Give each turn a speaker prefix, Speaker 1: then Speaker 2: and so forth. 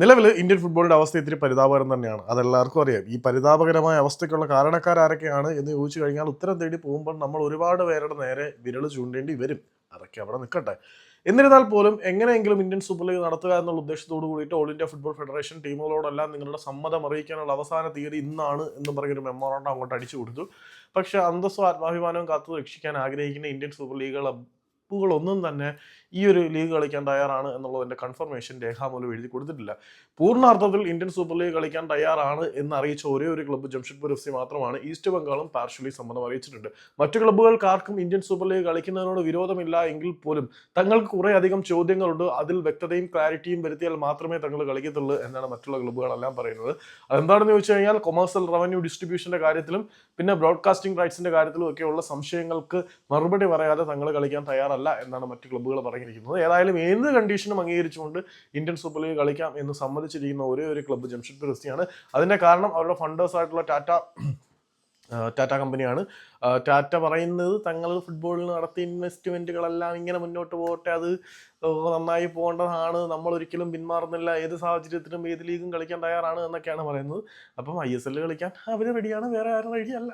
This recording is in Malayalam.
Speaker 1: നിലവിൽ ഇന്ത്യൻ ഫുട്ബോളിന്റെ അവസ്ഥ ഇത്തിരി പരിതാപകരം തന്നെയാണ്. അതെല്ലാവർക്കും അറിയാം. ഈ പരിതാപകരമായ അവസ്ഥയ്ക്കുള്ള കാരണക്കാരൊക്കെയാണ് എന്ന് ചോദിച്ചു കഴിഞ്ഞാൽ ഉത്തരം തേടി പോകുമ്പോൾ നമ്മൾ ഒരുപാട് പേരുടെ നേരെ വിരൽ ചൂണ്ടേണ്ടി വരും. അതൊക്കെ അവിടെ നിൽക്കട്ടെ. എന്നിരുന്നാൽ പോലും എങ്ങനെയെങ്കിലും ഇന്ത്യൻ സൂപ്പർ ലീഗ് നടത്തുക എന്നുള്ള ഉദ്ദേശത്തോട് കൂടിയിട്ട് ഓൾ ഇന്ത്യ ഫുട്ബോൾ ഫെഡറേഷൻ ടീമുകളോടെല്ലാം നിങ്ങളുടെ സമ്മതം അറിയിക്കാനുള്ള അവസാന തീയതി ഇന്നാണ് എന്ന് പറഞ്ഞൊരു മെമ്മോറണ്ടം അങ്ങോട്ട് അടിച്ചു കൊടുത്തു. പക്ഷേ അന്തസ്സും ആത്മാഭിമാനവും കാത്തു രക്ഷിക്കാൻ ആഗ്രഹിക്കുന്ന ഇന്ത്യൻ സൂപ്പർ ലീഗുകൾ ക്ലബ്ബുകളൊന്നും തന്നെ ഈ ഒരു ലീഗ് കളിക്കാൻ തയ്യാറാണ് എന്നുള്ളതിന്റെ കൺഫർമേഷൻ രേഖാമൂലം എഴുതി കൊടുത്തിട്ടില്ല. പൂർണാർത്ഥത്തിൽ ഇന്ത്യൻ സൂപ്പർ ലീഗ് കളിക്കാൻ തയ്യാറാണ് എന്ന് അറിയിച്ച ഒരേ ഒരു ക്ലബ്ബ് ജംഷഡ്പൂർ എഫ് സി മാത്രമാണ് ഈസ്റ്റ് ബംഗാളും പാർഷ്യലി സമ്മതം അറിയിച്ചിട്ടുണ്ട്. മറ്റു ക്ലബ്ബുകൾക്കാർക്കും ഇന്ത്യൻ സൂപ്പർ ലീഗ് കളിക്കുന്നതിനോട് വിരോധമില്ല എങ്കിൽ പോലും തങ്ങൾക്ക് കുറേ അധികം ചോദ്യങ്ങളുണ്ട്. അതിൽ വ്യക്തതയും ക്ലാരിറ്റിയും വരുത്തിയാൽ മാത്രമേ തങ്ങൾ കളിക്കത്തുള്ളൂ എന്നാണ് മറ്റുള്ള ക്ലബ്ബുകളെല്ലാം പറയുന്നത്. അതെന്താണെന്ന് ചോദിച്ചു കഴിഞ്ഞാൽ കൊമേഴ്സ്യൽ റവന്യൂ ഡിസ്ട്രിബ്യൂഷന്റെ കാര്യത്തിലും പിന്നെ ബ്രോഡ്കാസ്റ്റിംഗ് റൈറ്റ്സിന്റെ കാര്യത്തിലും ഒക്കെയുള്ള സംശയങ്ങൾക്ക് മറുപടി പറയാതെ തങ്ങൾ കളിക്കാൻ തയ്യാറല്ല. എന്നാണ് മറ്റു ക്ലബ്ബുകൾ പറഞ്ഞിരിക്കുന്നത്. ഏതായാലും ഏത് കണ്ടീഷനും അംഗീകരിച്ചുകൊണ്ട് ഇന്ത്യൻ സൂപ്പർ ലീഗ് കളിക്കാം എന്ന് സമ്മതിച്ചിരിക്കുന്ന ഒരേ ഒരു ക്ലബ്ബ് ജംഷഡ്പൂർ സിയാണ് അതിന്റെ കാരണം അവരുടെ ഫണ്ടേഴ്സ് ആയിട്ടുള്ള ടാറ്റ ടാറ്റ കമ്പനിയാണ് ടാറ്റ പറയുന്നത് തങ്ങൾ ഫുട്ബോളിൽ നടത്തിയ ഇൻവെസ്റ്റ്മെന്റുകളെല്ലാം ഇങ്ങനെ മുന്നോട്ട് പോകട്ടെ അത് നന്നായി പോകേണ്ടതാണ്. നമ്മൾ ഒരിക്കലും പിന്മാറുന്നില്ല. ഏത് സാഹചര്യത്തിലും ഏത് ലീഗും കളിക്കാൻ തയ്യാറാണ് എന്നൊക്കെയാണ് പറയുന്നത്. അപ്പം ഐ എസ് കളിക്കാൻ അവർ റെഡിയാണ് വേറെ ആരും റെഡിയല്ല